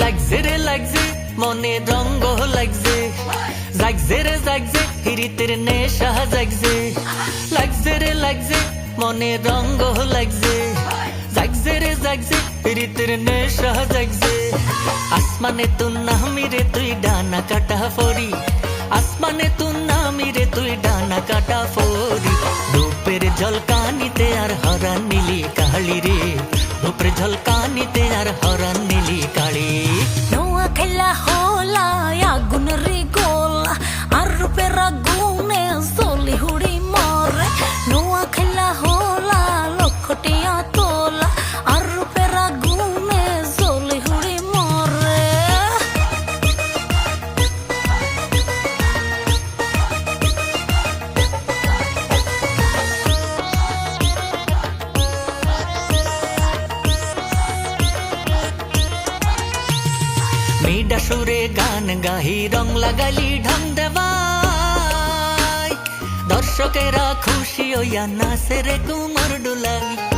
লাগছে রে, লাগছে। মনে রঙ্গ লাগছে। জাগছে রে জাগছে হিরিতের নেশা জাগছে। লাগছে রে, লাগছে। মনে রঙ্গ লাগছে। জাগছে রে জাগছে হিরিতের নেশা জাগছে। আসমানে তুই ডানা কাটা ফরি আসমানে তু নামি রে, তুই ডানা কাটা ফরি রূপের ঝলকানিতে আর হরান নীলি কালি রে। রূপের ঝলকানিতে আর হরান মিডা সুরে গান গাহি, রং লাগালি ঢং দেবাই দর্শকেরা খুশি হইয়া নাচে রে কুমার ডুলাই